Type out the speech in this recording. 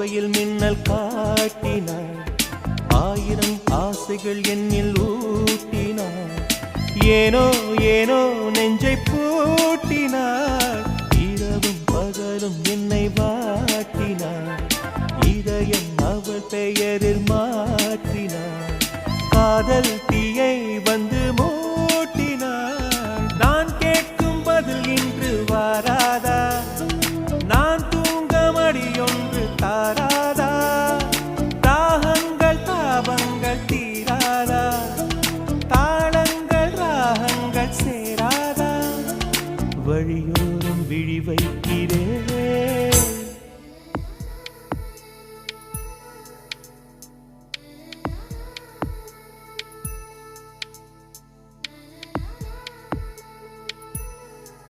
போர்வையில் மின்னல் காட்டினாள் ஆயிரம் ஆசைகள் என்னில் ஊட்டினாள் ஏனோ ஏனோ நெஞ்சை பூட்டினாள் இரவும் பகலும் என்னை வாட்டினாள் இதயம் அவள் பெயரில் மாற்றினாள் காதல் தீயை வந்து மூட்டினாள் நான் கேட்கும் பதில் இன்று வாராதா? நான் தூங்க மடியொன்று வழியோரம் விழி வைக்கிறேன்.